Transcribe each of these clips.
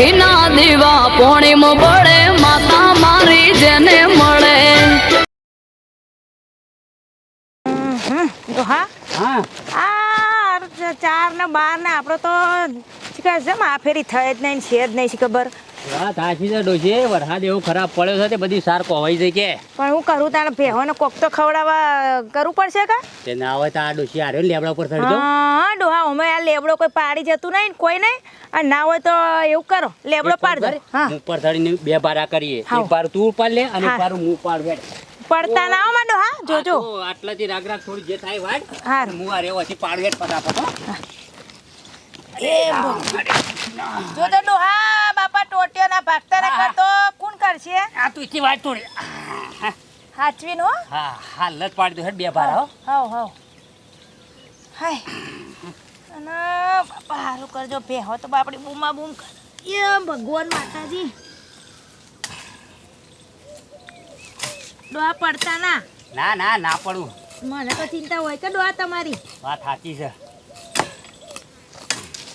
ઘીના દીવા પોણીમ પડે માતા મારી જેને મળે. તો હા. હા. ચાર ને બાર ને આપણો તો છે આ ફેરી થઈ જ નહીં છે જ નહીં ખબર? વાત સાચી છે ડોશી. વરસાદ એવો ખરાબ પડ્યો છે તે બધી સાર કોવાઈ જાય કે. પણ હું કરું તાણે ભેહોને કોક તો ખવડાવવા કરવું પડશે કા? તે ના હોય તો આ ડોશી આર્યો લેબડા ઉપર ચડી દો હા ડોહા અમે આ લેબડો કોઈ પાડી જતું નહીં કોઈ નહીં. અને ના હોય તો એવું કરો લેબડો પાડ દો હા. ઉપર ચડીને બે બારા કરીએ. એક બાર તું પાડ લે અને. બાર હું પાડ બેઠ. પડતા ના આવો માંડો હા જોજો. આટલા તો આટલાથી રાગ રાગ થોડી જે થાય વાડ હા હું આ રેવાથી પાડ બેઠ ફટાફટ હો. એ જોજો ડોહા બાપા ટોટિયો ભાગતા ના કરતો કોણ કરશે? આ તું ઇતની વાત થોડી. હાચવીન હો? હા હા લત પાડી દો બે ભાર હો. હાવ હાવ. હાય. અને બાપા હારું કરજો ભેહો તો બાપડી બૂમા બૂમ કર. એ ભગવાન માતાજી. ડોહા પડતા ના? ના ના ના પડું. મને તો ચિંતા હોય કે ડોહા તમારી. વાત સાચી છે.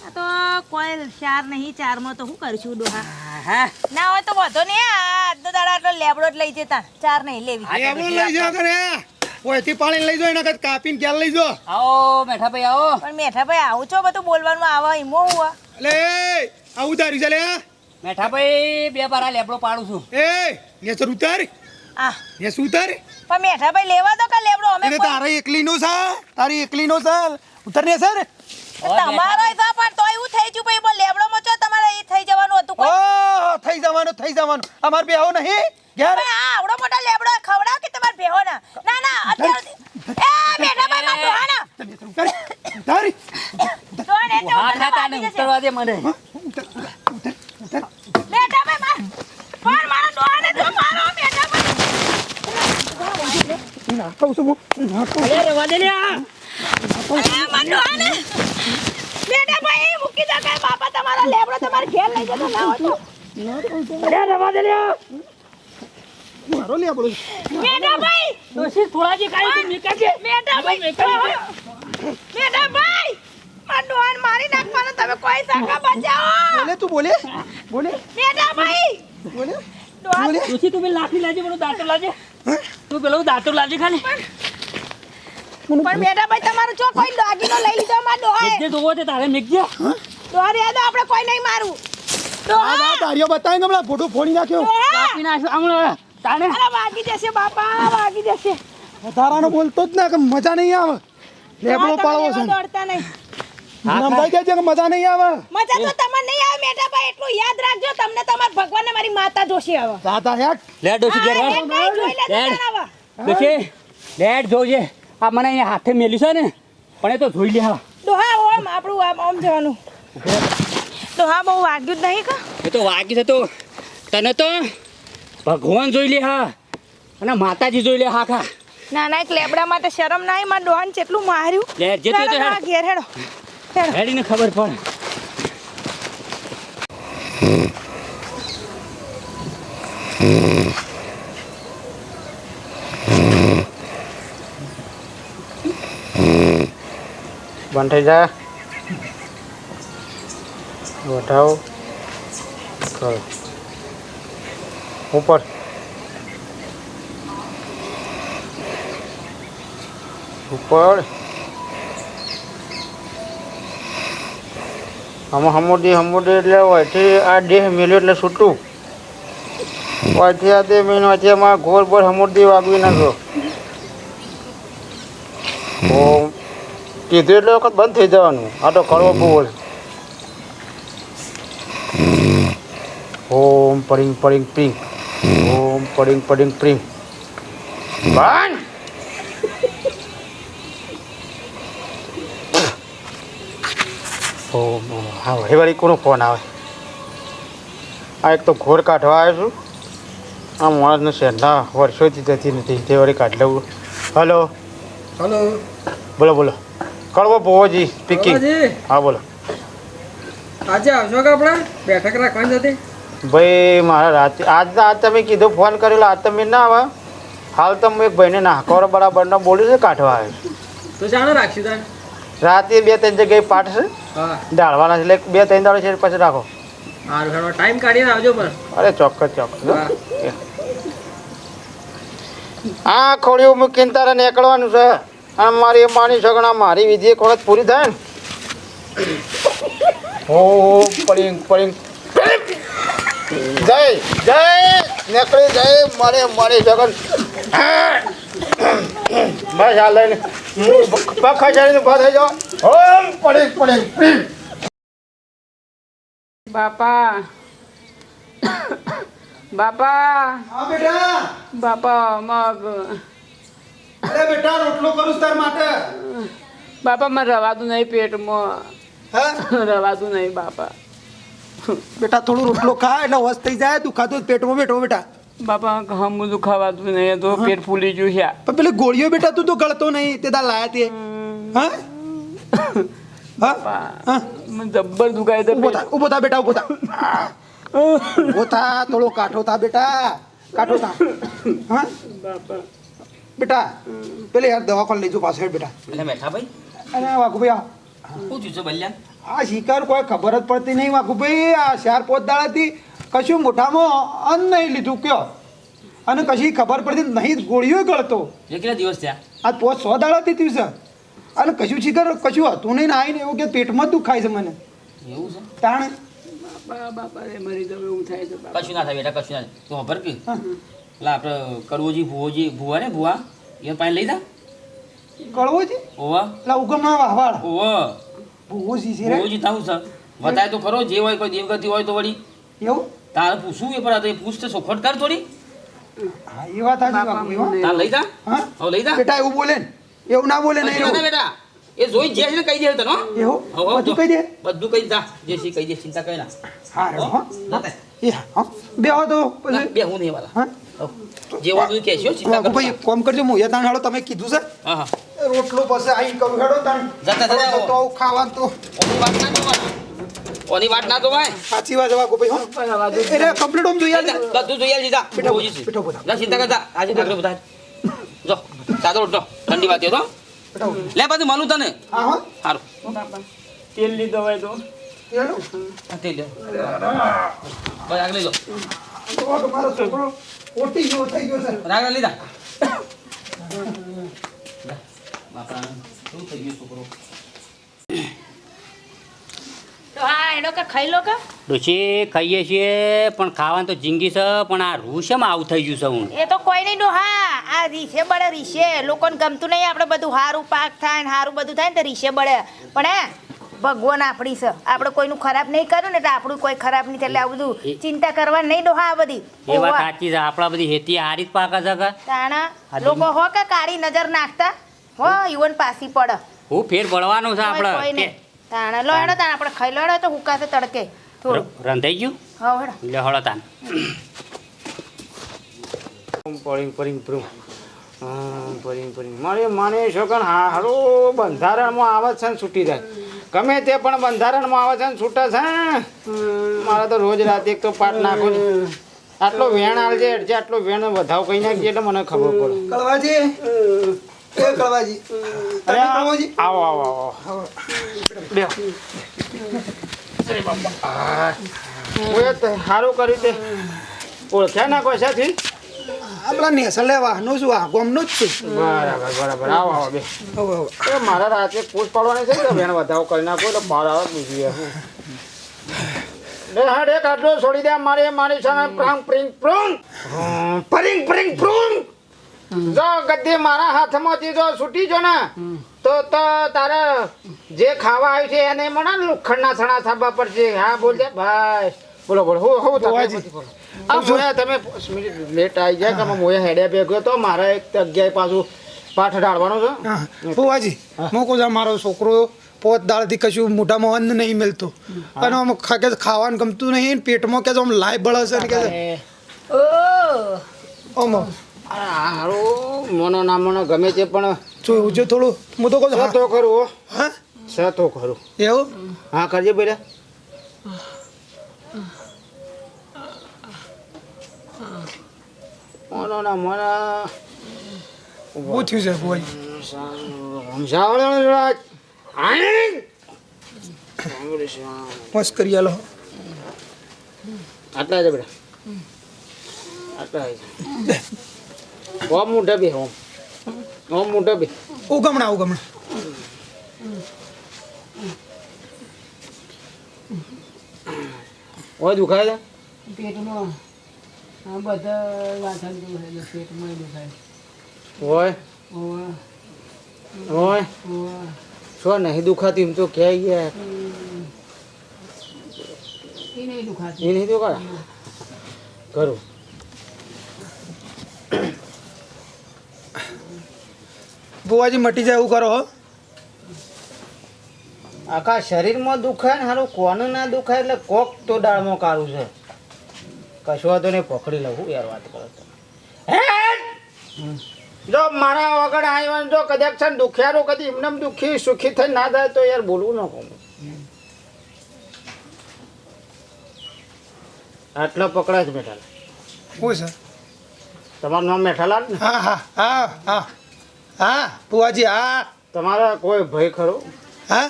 આ તો કોઈ ચાર નહીં ચારમાં તો શું કરશું ડોહા? હા. ના હોય તો વધો નહીં આ આજનો દાડા આટલો લેબડો જ લઈ જતા. ચાર નહીં લેવી. લેબડો લઈ જાવ કરે ઓયથી પાણી લઈ જો એના કદ કાપીને ક્યાં લઈ જો આવો મેઠા ભાઈ આવો. પણ મેઠા ભાઈ આવું છો બધું બોલવાનું આવા ઈમો હુઆ લે આવું આ ઉતારી છે લે મેઠા ભાઈ બે બારા લેબડો પાડું છું. એ નેસર ઉતાર. આ. નેસ ઉતાર. પણ મેઠા ભાઈ લેવા દો કે લેબડો? અમે તારે એકલીનો છે તારી એકલીનો છે ઉતાર ને સર તમારો છે પણ તો એવું થઈ ગયું ભાઈ બોલ લેબડો મચો તમારે એ થઈ જવાનું હતું ઓ કોઈ થઈ જવાનું થઈ જવાનું. અમાર બેહો નહીં ઘેર. આ આવડો મોટો લેબડો ખવડાવ કે તમારે બેહો ના? ના ના અત્યારે એ મેઠા ભાઈ માં ડોહાના ઉતાર ઉતાર ડોહાને તો હા ઉતરવા ખાતા ને ઉતરવા દે મને. મેઠા ભાઈ માં પણ મારા ડોહાને તો મારો મેઠા ભાઈ નાખું છું ના નાખું અરે રવા દે ને આ મારા ડોહાને મેઠા ભાઈ મૂકી દો કે બાપા તમારો લેબડો તમારે ઘેર લઈ જતો ના હોય તો. અરે રવા દે ને મારો લે બોલો. મેઠા ભાઈ! ડોશી થોડાજી કાઢી તું નીકળ છે. મેઠા ભાઈ! મેઠા ભાઈ! મારા મારી નાખવાનો તમે કોઈ સાકા બચાવો બોલે તું બોલે. બોલે. મેઠા ભાઈ! બોલે. બોલે. ડોશી તું પેલી લાકડી લાજે દાંતો લાજે. તું પેલું દાંતો લાજે ખાલી. પણ મેઠા ભાઈ તમારો ચો કોઈ દાગીનો લઈ લીધો મારા ડોહાએ? જે જોવો તે તારે મેકજે. ડોહા રે દો આપણે કોઈ નહીં મારું. આ ડોહા આ તારીઓ બતાય ને હમણાં ફોટો ફોડી નાખ્યો. કાપી નાખ્યો આમ તાણે. અરે વાગી જશે બાપા વાગી જશે. વધારાનો બોલતો જ ના કે મજા નહીં આવે. લેબડો પાળવો છે. દોડતા નહીં. જાય છે કે મજા નહીં આવે. મજા તો તમને નહીં આવે મેઠા ભાઈ એટલું યાદ રાખજો તમને તમારા ભગવાન મારી માતા જોશી આવે દાદા હેટ લેટ જોજે આ મને અહીંયા હાથે મેલી છે ને પણ એ તો જોઈ લે હા ઓમ આપણું આમ આમ જવાનું. ડોહા બહુ વાગ્યું જ નહીં કા? એ તો વાગ્યું છે તો. તને તો ભગવાન જોઈ લે હા અને માતાજી જોઈ લે હા ખા. ના ના એક લેબડા માટે શરમ ના મારા ડોહાને જેટલું માર્યું. લે જે તે તો હા, ઘેર હેડો હેડો. હેડીને ખબર પડે. બંધ થઈ જા. વઢાવ કરો ઉપર. ઉપર. આમાં હમુડી હમુડી એટલે વાયથી આ દેહ મેલ્યો એટલે છૂટું. હોયથી આ તે મેન હોયથી આમાં ગોળ ગોળ હમુડી વાગવી નાખ્યો. કીધું એટલે વખત બંધ થઈ જવાનું. આ તો કરવો બોલ ઓમ પડિંગ પડિંગ પ્રિંગ ઓમ પડિંગ પડિંગ પ્રિંગ બંધ ઓમ. હા વળી વળી કોનો ફોન આવે? આ એક તો ઘોર કાઢવા આવ્યો છું. આ માણસને ના વર્ષોથી જતી નથી. તે વળી કાઢ લઉં હલો. હલો. બોલો બોલો. કળવો ભોજી સ્પીકિંગ હા બોલો. આજે આવશો કે આપણે? બેઠક રાખવાની હતી? ભાઈ મારા રાતે આજ આજ તમે કીધું ફોન કરેલો આજ તમે ના આવે. હાલ તો હું એક ભાઈને નાખોર બરાબરનો બોલ્યું છે કાઢવા આવ્યો તો ચાલો રાખ્યું તાન રાતે બે ત્રણ જગ્યાએ પાઠ છે. ડાળવાના છે એટલે બે ત્રણ દાડો છે પછી રાખો. ટાઈમ કાઢીને આવજો પણ. અરે ચોક્કસ ચોક્કસ હા. આ ખોડિયું મૂકીને તારે નીકળવાનું છે. અને મારી માની સગણા મારી વિધિ એક વખત પૂરી થાય ને? ઓ પડિંગ પડિંગ. જય જય નીકળી જય મારે મારી સગન બસ આ લઈને પગ ખસાડીને ઊભા થઈ જાઓ ઓમ પડિંગ પડિંગ બાપા. બાપા. હા બેટા. બાપા મગ. અરે બેટા રોટલો કરું તાર માટે. બાપા મને રવાતું નહીં પેટમાં. રવાતું નહીં બાપા. બેટા થોડું રોટલો ખા એટલે હોશ થઈ જાય દુખાતું જ પેટમાં બેઠો બેટા. બાપા હમ દુખાવાતું નહીં તો પેટ ફૂલી ગયું છે. પણ પેલી ગોળીઓ બેટા તું તો ગળતો નહીં તે તાર લાયા તે. હા? હા? જબ્બર દુખાય તો ઊભો થા ઊભો થા બેટા ઊભો થા. ઊભો થા થોડો કાઠો થા બેટા કાઠો થા. હા? બાપા. બેટા પેલી યાર દવાખાને લઈ જો પાછળ બેટા. એટલે મેઠા ભાઈ અરે વાઘુભાઈ આ શું થયું છે બલ્યાન આ શિકાર કોઈ ખબર જ પડતી નહીં વાઘુભાઈ. આ ચાર પોત દાડાથી કશું મોઢામાં અન્ન નહીં લીધું કયો. અને કશી ખબર પડતી નહીં ગોળીઓ ગળતો. કેટલા દિવસ થયા? આ પોત સો દાડાથી થયું છે. અને કશું શિકાર કશું હતું નહીં ને આવીને એવું કે પેટમાં દુખાય છે મને. એવું છે? તાણે. બાપા બાપા રે મરી જવું એવું થાય છે બાપા. કશું ના થાય બેટા કશું ના થાય. તું ખબર કે? એટલે આપણે કરવોજી ભુવોજી ભુવા ને ભુવા? એ પાસે લઈ જા. કળવો છે? ઓવા એટલે ઉગમના વાહવાળ ઓવા ભૂવો શીશી રે. થાવું સર. બતાય તો ખરો જે હોય કોઈ દેવગતિ હોય તો વળી. એવું? તારે પૂછવું એ પર એ પૂછ તો સોખટ કર થોડી. હા એ વાત સાચી તાર લઈ જા. હા? હવે લઈ જા. બેટા એવું બોલે ને. એવું ના બોલે નહીં ના એવું બેટા. એ જોઈ જે છે ને કહી દે તને હો. એવું? બધું કહી દે? બધું કહી જા જે છે કહી દે ચિંતા કરે ના. હા રે હો. બે હો તો ના, બે હું નહીં વાલા. હા? હો. જે કહેશો ચિંતા કર ભાઈ કોમ કરજો મોયા તાણ હાલો તમે કીધું છે. હા હા. રોટલો પછી આઈ કરું હેડો તાણ. જતા જતા તો ખાવાનું તો. ઓની વાત ના જોવાના ઓની વાત ના જોવાય સાચી વાત હો. એટલે કમ્પ્લીટ ઓમ જોઈએ બધું જોઈ આવજે, બેટા, ભુવોજી બેટા, બેટા. જા, ચિંતા કરતા. આજે બધા. જો સાદો રોટલો. ઠંડી વાત તો લે પાછું માલું તને. હા હો. સારું તેલ લીધો હોય તો. હેડો આ બસ આગળ લો. તો તમારો છોકરો ઓટી ગયો થઈ ગયો છે. આગળ લઈ જા જા. બાપા શું થઈ ગયું છોકરો હા એનો કે ખાઈ લો કે? ડોશી ખાઈએ છીએ પણ ખાવાનું તો જિંદગી છે પણ આ રૂ આવું થઈ ગયું છે હું? એ તો કોઈ નહીં હા આ રીસે બળે રીસે લોકોને ગમતું નહીં આપણે બધું સારું પાક થાય ને સારું બધું થાય ને તો રીસે બળે. પણ હે ભગવાન આપણી છે. આપણે કોઈનું ખરાબ નહીં કર્યું ને એટલે આપણું કોઈ ખરાબ નહીં એટલે આ બધું ચિંતા કરવા નહીં ડોહા આ બધી. એ વાત સાચી છે. આપણા બધી હેતી હારી જ પાકા છે કે? તાણા લોકો હો કે કાળી નજર નાખતા? હો ઈવન પાસી પડ. હું ફેર પડવાનું છે આપણે. તાણા લો હેડો તાણા આપણે ખાઈ લો તો હુકાશે તડકે. થોડું રંધાઈ ગયું? હા હેડો. લે હળો તાન પડિંગ પડિંગ પ્રું પડિંગ પડિંગ મારે માને છોકન હારો બંધારણમાં આવે છે ને છૂટી જાય. ગમે તે પણ બંધારણમાં આવે છે ને છૂટે છે મારે તો રોજ રાતે એક તો પાટ નાખો ને આટલો વેણ આલજે એટલે આટલો વેણ વધાવ કઈ નાખજે એટલે મને ખબર પડે. કળવાજી? એ કળવાજી? અરે આવો આવો આવો. તે સારું કર્યું તે. ઓળખ્યા ના કોઈ સાથી? આપણા નેસા લેવા નો શું આ ગોમનો જ છે બરાબર બરાબર. આવો આવો બે. હવે હવે એ મારા રાતે પૂછ પાડવાની છે બેન વધાવો કરી નાખો એટલે બહાર આવે બીજી લે હા રે છોડી દે મારે મારી સામે પ્રાંગ પ્રિંગ પ્રુંગ. પરિંગ પ્રિંગ પ્રુંગ. જો ગદ્દી મારા હાથમાંથી જો છૂટી જો ને તો તો તારે જે ખાવા આવ્યું છે એને મને લોખંડના સણા થાબા પડશે હા બોલ દે ભાઈ બોલો બોલો. હું હું ભુવાજી. મોયા તમે લેટ આવી ગયા તમે મોયા હેડ્યા ભેગો તો મારે એક જગ્યાએ પાછું પાઠ ઢાળવાનો છે. હા ફુવાજી મોકો જા મારો છોકરો પોત દાળથી કશું મોઢામાં અન્ન નહીં મળતું અને આમ ખાકે ખાવાનું ગમતું નહીં પેટમાં કે આમ લાય બળે છે ને કે ઓમો હારું મનો ના ગમે છે પણ જોયું જો થોડું હું તો કહું છું, છે તો ખરું હા? છે તો ખરું એવું? હા કરજે બેટા મનો ના મનો. બહુ થયું છે ફુવાજી સમજાવવાનો જોડા આઈ મસ્ત કરી આલો. આટલા છે બેટા આટલા જ. ઓમ મોઢા બે ઓમ. ઓમ મોઢા બે ઉગમણા ઉગમણા. ઓય દુખાય છે? પેટમાં. આ બધા વાસણ દુખાય છે પેટમાં દુખાય ઓય. ઓવા ઓય. ઓવા શું નહીં દુખાતી એમ તો ક્યાં ગયા? એ નહીં દુખાતી. એ નહીં કરું બુવાજી મટી જાય એવું કરો હો. આખા શરીરમાં દુખાય ને સારું કોનું ના દુખાય એટલે કોક તો દાળમાં કાઢું છે. કશું તો નહીં પકડી લઉં હું યાર વાત કરો હે? જો મારા વગર આવ્યો જો કદાચ છે ને દુખિયારો કદી એમને એમ દુખી સુખી થઈ ના થાય તો યાર બોલવું ન કહું આટલા પકડાય જ મેઠાલા હું છે? તમારું નામ મેઠાલાલ હા હા હા હા હા બુવાજી હા. તમારા કોઈ ભય ખરો? હા?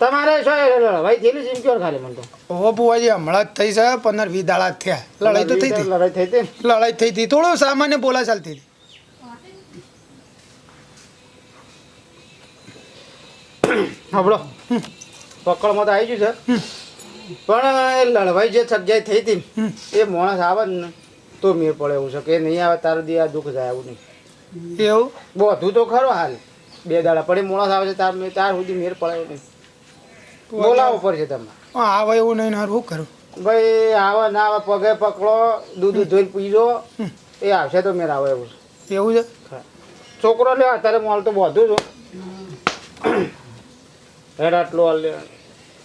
તમારે શું લડાઈ થયેલી એમ ખાલી મને તો. ઓ બુવાજી હમણાં જ થઈ છે પંદર વીસ દાડા જ થયા. લડાઈ તો થઈ હતી. લડાઈ થઈ હતી લડાઈ થઈ હતી. થોડું સામાન્ય બોલા ચાલતી હતી. સાંભળો પકડમાં તો આવી ગયું છે. પણ એ લડવાઈ જે જગ્યાએ થઈ હતી એ માણસ આવે ને તો મેળ પડે એવું છે. કે નહીં આવે તારું દી આ દુઃખ જાય એવું નહીં. એવું? બધું તો ખરો હાલ. બે દાડા પડી મોણસ આવે છે તાર મેં તાર સુધી મેળ પડે એવું નહીં. બોલાવો પડશે તમારે આવે એવું નહીં હારું કરું? ભાઈ આવે ના આવે પગે પકડો દૂધ ધોઈને પીજો. એ આવશે તો મેર આવે એવું છે. એવું છે? છોકરો લે અત્યારે મોલ તો બધું છું. હેડ આટલો લે.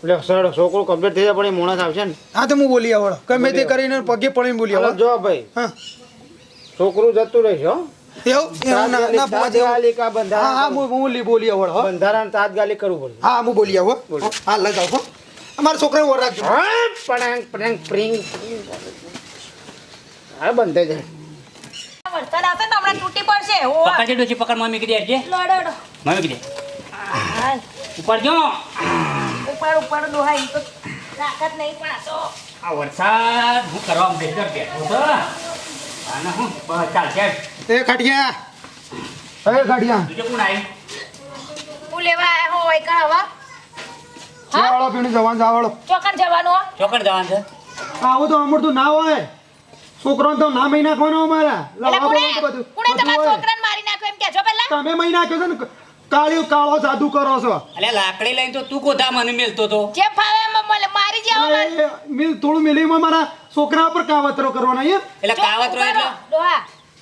એટલે સર છોકરો કમ્પ્લીટ થઈ જાય પણ એ મોણસ આવશે ને. હા તો હું બોલી આવડો. ગમે તે કરીને પગે પડીને બોલી આવડો. જો ભાઈ. હા. છોકરું જતું રહેશે હો. એવું? એવું ના ના તાત્કાલિક આ હા હા હું હું લી બોલી આવડો હો. બંધારણ તાત્કાલિક કરવું પડશે. હા હું બોલી આવો હા. લઈ હો. અમારા છોકરાને ઓર રાખજો. હા, પડાંગ, પડાંગ, પ્રિંગ, પ્રિંગ. હા બંધ જાય. વરસાદ આવશે ને હમણાં તૂટી પડશે. ઓ પકડજે ડોશી પકડ મમ્મી કીધી હરજે લડો મમ્મી કીધી હાલ. ઉપર જો ઉપર ઉપર દોહાય ઈ તો તાકાત નહીં પણ આ તો. આ વરસાદ હું કરવા બેઠો છે એ ખાટિયા. એ ખાટિયા. બીજું કોણ આવ્યું હું લેવા આયા હો હોય કા હવા ચાલો પીણી જવાન જાવડો ચોકન જવાનું હો. જવાન છે? આવું તો અમરતું ના હોય. છોકરાને તો ના મહિના નાખવાનો અમારા. બોલવાનું બધું. કોણે તમારા છોકરાને મારી નાખ્યો એમ કહેજો પહેલા. તમે મહિના નાખ્યો છે ને કાળિયો કાળો જાદુ કરો છો. અલે લાકડી લઈને તો તું કોથા મને મેલતો તો? જે ફાવે એમ મને મારી જાવ એટલે એ મેં થોડું મિલી મારા છોકરા પર કાવતરો કરવાના એટલે કાવતરો એટલે?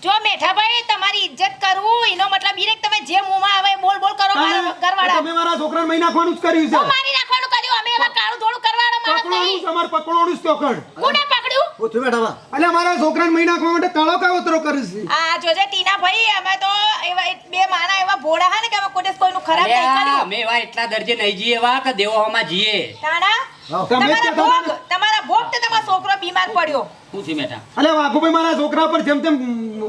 જો મેઠાભાઈ તમારી ઇજ્જત કરવું એનો મતલબ ઈ કે તમે જે મોમાં આવે બોલ બોલ કરો મારા ઘરવાળા. તમે મારા છોકરાને મહી નાખવાનું જ કર્યું છે. મારી નાખવાનું કર્યું અમે એવા કાળું ધોળું કરવાના માણસ નહીં. છે અમારે પકડવાનું જ ચોકડ કોને પકડ્યું? એટલે મારા છોકરાને મહી નાખવા માટે કાળો કાવતરો કરી છે. આ જોજે ટીના ભાઈ અમે તો એવા બે માણા એવા ભોળા હા ને કે અમે કોઈ કોઈનું ખરાબ નહીં કર્યું. અમે એવા એટલા દરજે નહીં જીએ એવા કે દેવામાં જીએ તાણા તમારા ભોગ તમારા ભોગ તે તમારો છોકરો બીમાર પડ્યો. હું છે બેટા એટલે વાઘુભાઈ મારા છોકરા પર જેમ તેમ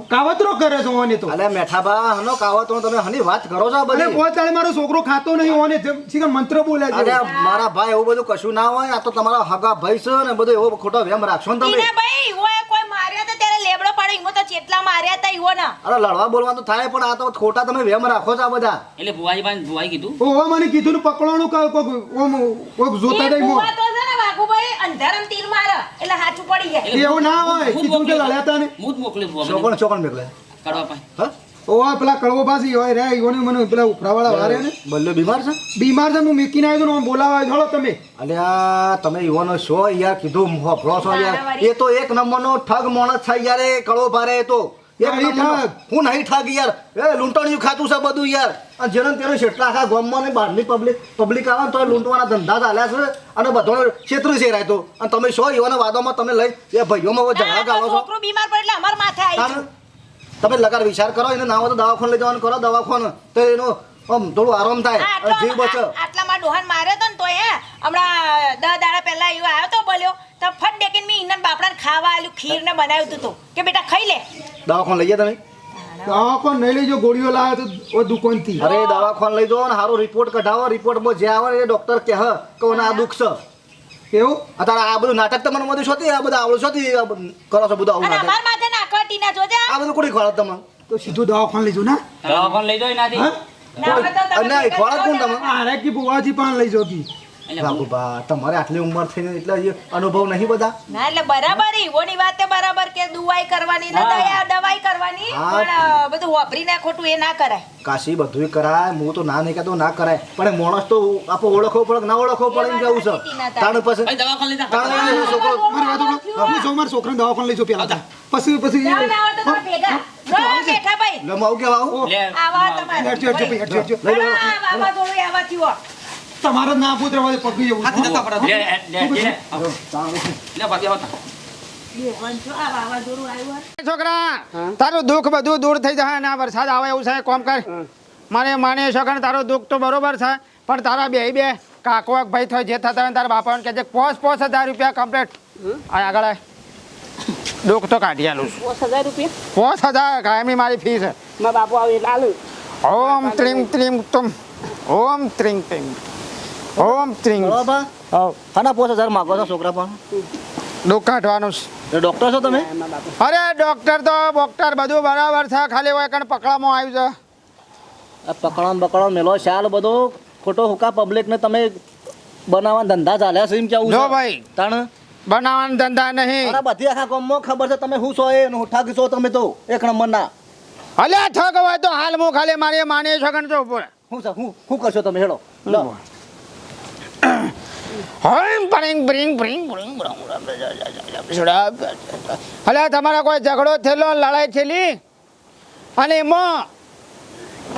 કાવતરો કરે છે ઓને તો. અલે મેઠાબા હનો કાવતરો તમે હની વાત કરો છો બધી? અલે ચાલે મારો છોકરો ખાતો નહીં ઓને જેમ મંત્ર બોલે અરે છે મારા ભાઈ એવું બધું કશું ના હોય આ તો તમારા હગા ભાઈ છે ને બધું એવો ખોટો વેમ રાખશો ને તમે. ભાઈ ઓય કોઈ માર્યા તો ત્યારે લેબડો પાડ્યો ઈમો તો ચેટલા માર્યા તા ઈવો ના. અરે લડવા બોલવા તો થાય પણ આ તો ખોટા તમે વેમ રાખો છો આ બધા. એટલે ભુવાજી ભાઈ ભુવાઈ કીધું? ઓ મને કીધું ને પકડવાનું કા કોક ઓમ કોક જોતા ઈ નહીં મો. તો છે ને તીર મારે એટલે હાચું પડી જાય. એવું ના હોય કીધું કે લડ્યા તા ને હું જ મોકલ્યું ચોકણ ચોકણ મેકલે. કાઢવા પાસે હા? ઓવા પેલા કળવો પાસી હોય રે ઈવોને મને પેલા ઉપરાવાળા વારે ને. બલ્લો બીમાર છે? બીમાર છે હું મીકીને આવ્યો ને આમ બોલાવા જોડો તમે. અલે આ તમે યુવાનો છો યાર કીધું હોભળો છો યાર. એ તો એક નંબરનો ઠગ માણસ છે યાર એ કળો ભારે તો નહીં ઠગ. હું નહીં ઠગ યાર. એ લૂંટણિયું ખાતું છે બધું યાર. અને જેને તેનો શેટલા આખા ગામમાં ને બહારની પબ્લિક પબ્લિક આવે ને તો લૂંટવાના ધંધા ચાલ્યા છે અને બધો ક્ષેત્ર છે રાયતો. અને તમે છો એવાના વાદોમાં તમે લઈ એ ભાઈઓમાં હવે ઝઘડા ના, ગાળો છો. બીમાર પડે એટલે અમાર માથે આવી તમે લગાડ વિચાર કરો એને ના હોય તો દવાખાને લઈ જવાનું કરો દવાખાને. તો એનો આમ થોડું આરામ થાય. જીવ આટલો બચે આટલામાં ડોહાન માર્યો તો ને તો હે. હમણાં દસ દાડા પહેલા એવો આવ્યો તો બોલ્યો તો ફટ ડેકીને મેં ઈનન બાપડાને ખાવા આલ્યું ખીર ને બનાવ્યું તું તો. કે બેટા ખાઈ લે. દવાખાને લઈ ગયા તમે? દવાખાને નહીં લઈ જો ગોળીઓ લાવે તો ઓ દુકાનથી. અરે દવાખાને લઈ જાઓ ને સારો રિપોર્ટ કઢાવો રિપોર્ટમાં જે આવે એ ડોક્ટર કહે કે ઓને આ દુઃખ છે. એવું? અત્યારે આ બધું નાટક તમને બધું શોધી આ બધા આવડું શોધી કરો છો બધું આવું નાટક. અમાર માથે નાખવા ટીના જોજે આ બધું કોની ખોળો તમે તો સીધું દવાખાને લઈ જાઉં ના? દવાખાને લઈ જાઓ એનાથી. હા? ના ખોળો કોણ તમે આરે કી બુવાજી પણ લઈ જાઉં કી તમારે આટલી ઉંમર થઈને એટલે અનુભવ નહીં બધા? ના એટલે બરાબર ઈવોની વાત બરાબર કે દુવાઈ કરવાની ને દયા દવાઈ કરવાની પણ બધું વાપરી ના ખોટું એ ના કરાય. કાશી બધું કરાય હું તો ના નહીં કહેતો ના કરાય. પણ માણસ તો આપો ઓળખવો પડે ના ઓળખવો પડે એમ કેવું છે? તાણ પછી દવાખાને લઈ તાણ છોકરો મારી વાત સાંભળો. હું જાઉં મારા છોકરાને દવાખાને લઈ જાઉં પેલા પછી પછી ભેગા. બેઠા ભાઈ. લે હું આવું લે આવા? તમારે. લઈ લો. આ વાવાઝોડું આવા થયું. તમારે ના પૂત રહેવા દે, પગી જવું પડે. લે લે લે. લે ભાભી આવો તા. આ વાવાઝોડું આવ્યું હોય. છોકરા તારું દુઃખ બધું દૂર થઈ જાય ના વરસાદ આવે એવું છે કોમ કર. મને માની ને તારું દુઃખ તો બરોબર છે પણ તારા બે બે કાકો ભાઈ થાય જે થતા હોય તારા બાપાને કે પોસ પોસ હજાર રૂપિયા કમ્પ્લીટ આ આગળ દુઃખ તો કાઢી આલું પોસ હજાર રૂપિયા? પોસ હજાર કાયમી મારી ફી છે. મારા બાપુ આવે એટલે આલું. ઓમ ત્રીમ ત્રીમ તુમ ઓમ ત્રીમ ત્રીમ ઓમ ત્રિંગ બરાબર. હા ખાના પોસ હજાર માગો છો છોકરા પણ? દુઃખ કાઢવાનું ડોક્ટર છો તમે? અરે ડોક્ટર તો ડોક્ટર બધું બરાબર છે. ખાલી હોય કણ પકડામાં આવ્યું છે. આ પકડામ બકડો મેલો શાલ બધો. ખોટો હુકા પબ્લિકને તમે બનાવવા ધંધા ચાલ્યા છે એમ કેવું જો ભાઈ તણ? બનાવવાના ધંધા નહીં. અરે બધી આખા ગામમાં ખબર છે તમે શું છો એ ને ઠાક છો તમે તો. એક નંબરના અલ્યા ઠગ હોય તો હાલ હું ખાલી મારી માની શકન છો. ઉપર છે? હું શું કરશો તમે? હેડો. લો. અલ્યા તમારા કોઈ ઝઘડો થયેલો લડાઈ થયેલી અને એમાં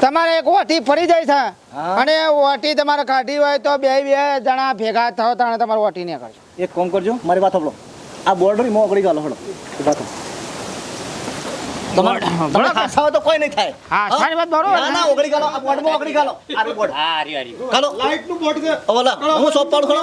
તમારે એક ઓટી ફરી જાય છે અને ઓટી તમારે કાઢી હોય તો બે બે જણા ભેગા થાવ તાણે તમારે ઓટી નહીં કરજો એક કોમ કરજો મારી વાત સાંભળો આ બોર્ડર મો ઓગળી ગયો હળો થો. તમારે તો કોઈ નહીં થાય. હા સારી વાત બરોબર ના ના? ઓગળી ગયો આ બોર્ડમાં ઓગળી ગયો આ બોર્ડ હા હરી હરી. ચાલો લાઈટનું બોર્ડ છે. ઓલા હું સોપ પાડું ખરો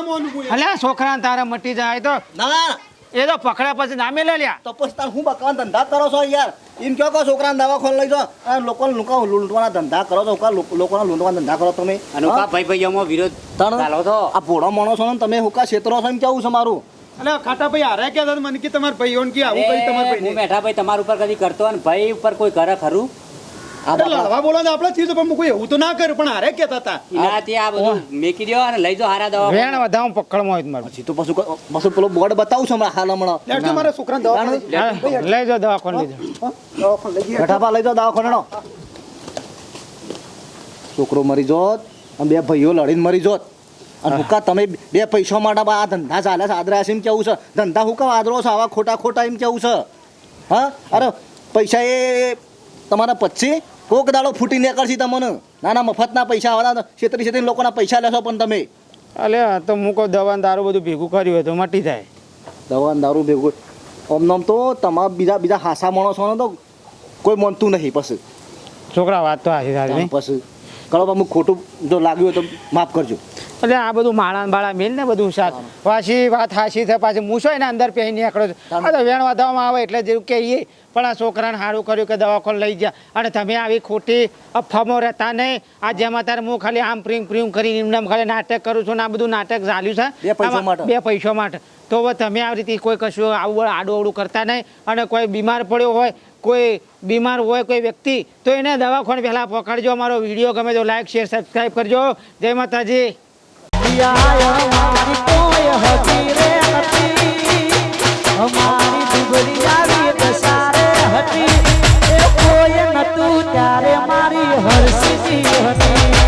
અલ્યા છોકરા તારે મટી જાય તો ના ના એ તો પકડ્યા પછી નામે લે લ્યા. તો પછી તાર હું બકવાન ધંધા કરો છો યાર? એમ કહો કે છોકરાને દવાખાને લઈ જાઓ. અને લોકોને લોકો લૂંટવાના ધંધા કરો છો. કા લોકોના લૂંટવાના ધંધા કરો તમે? અને ભાઈ ભાઈ અમો વિરોધ તણ ચાલો તો. આ ભોળો માણસો છો ને તમે હુકા છેતરો છો એમ કેવું છે મારું? અલે ખાટા ભાઈ હારે કે મને કે તમારા ભાઈઓને કે આવું કરી તમારા હું મેઠા બેઠા ભાઈ તમારા ઉપર કદી કરતો અને ભાઈ ઉપર કોઈ કરે ખરું? આ લડવા બોલો ને આપણે ચીજ પણ કોઈ એવું તો ના કર્યું પણ હારે કેતા હતા? એનાથી આ બધું મેકી દો અને લઈ જાઓ હારા દવા વેણ વધાવું પકડમાં હોય તમારે પછી તો પછી પછી પેલો બોર્ડ બતાવું છું હમણાં હાલ હમણાં. મારા છોકરાને દવાખાને લઈ જાઓ. દવાખાને લઈ જાઓ. દવાખાને લઈ દવાખાને છોકરો મરી જોત અને બે ભાઈઓ લડીને મરી જોત. અને હુકા તમે બે પૈસા માટે આ ધંધા ચાલે છે. આદરા એમ કેવું છે? ધંધા હુકા આદરો છે? આવા ખોટા ખોટા એમ કેવું છે? હા? અરે પૈસા એ તમારા પછી કોક દાડો ફૂટી નીકળશે તમને. નાના મફતના પૈસા આવવાના છેતરી છેતરી લોકોના પૈસા લેશો પણ તમે. અલે તો કહું દવા દારૂ બધું ભેગું કર્યું હોય તો મટી જાય. દવા દારૂ ભેગું ઓમ નામ તો તમારા બીજા બીજા હાસા માણસો તો કોઈ માનતું નહીં પછી. છોકરા વાત તો સારી પછી. કરો અમુક ખોટું જો લાગ્યું તો માફ કરજો. એટલે આ બધું માળા બાળા મેલ ને બધું સાત પાછી વાત હાસી થાય પાછી મૂસો એના અંદર પહેરી નીકળો. આ તો વેણ વધારવામાં આવે એટલે જેવું કહીએ. પણ આ છોકરાને સારું કર્યું કે દવાખાને લઈ ગયા. અને તમે આવી ખોટી અફવામો રહેતા નહીં. આ જેમાં તારે હું ખાલી આમ પ્રિંગ પ્રિંગ કરીને એમને ખાલી નાટક કરું છું ને આ બધું નાટક ચાલ્યું છે. બે પૈસા માટે. તો તમે આવી રીતે કોઈ કશું આવું આડું કરતા નહીં અને કોઈ બીમાર પડ્યો હોય, કોઈ બીમાર હોય કોઈ વ્યક્તિ, તો એને દવાખાને પહેલાં પકડજો અમારો વીડિયો. ગમે તો લાઈક શેર સબસ્ક્રાઈબ કરજો. જય માતાજી. ત્યારે મારી હરસી હતી.